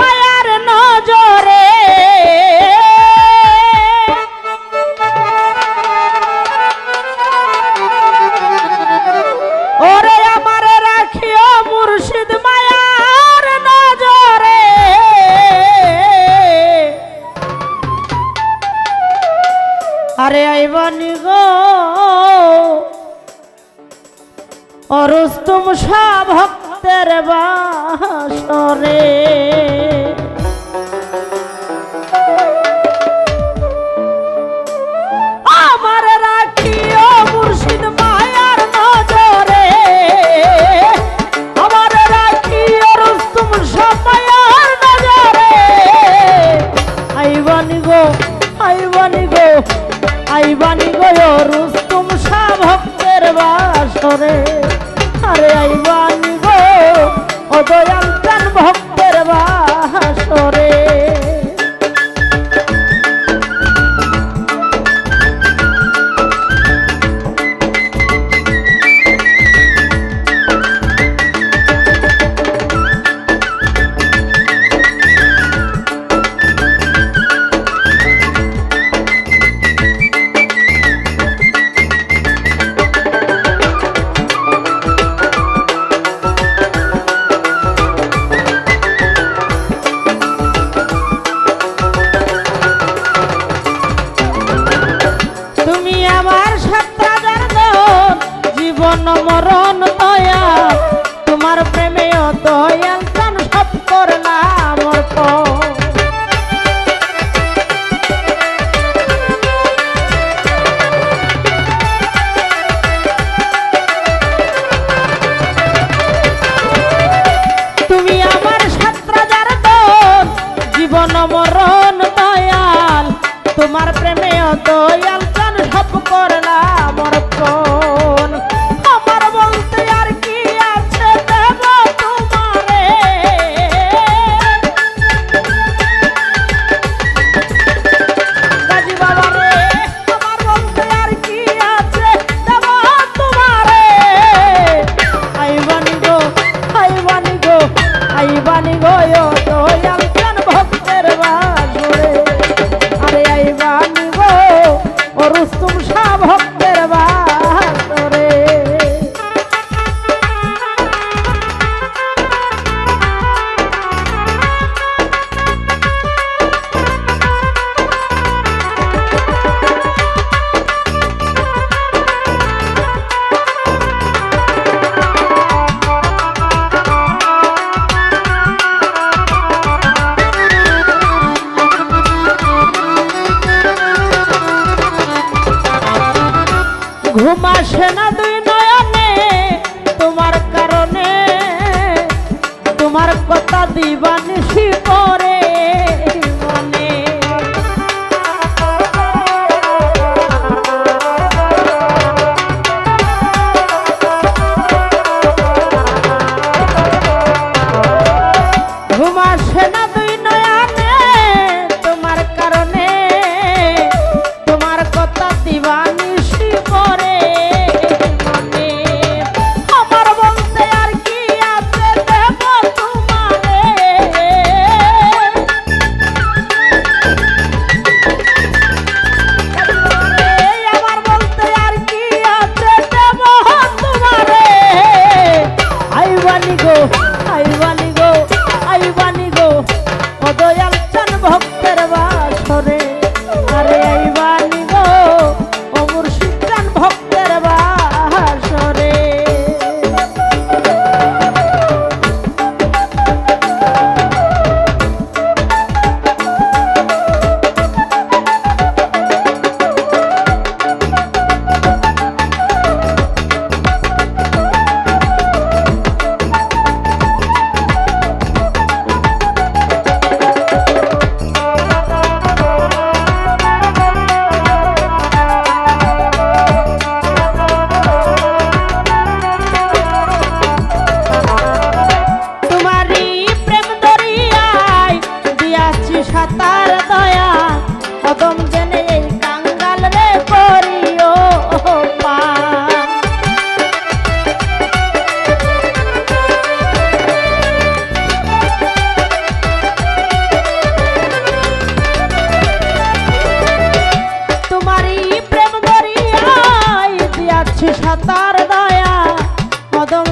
মায়ার নজরে। ওরে আমার রাখিও মুর্শিদ মায়ার নজরে। আরে আইবানি গো, অরুস্তুম সা ভক্তের বাসরে। রে ঘুমাসে না দুই নয়নে। তোমার কারণে তোমার কথা দিবানিসি করে তার দয়া মদম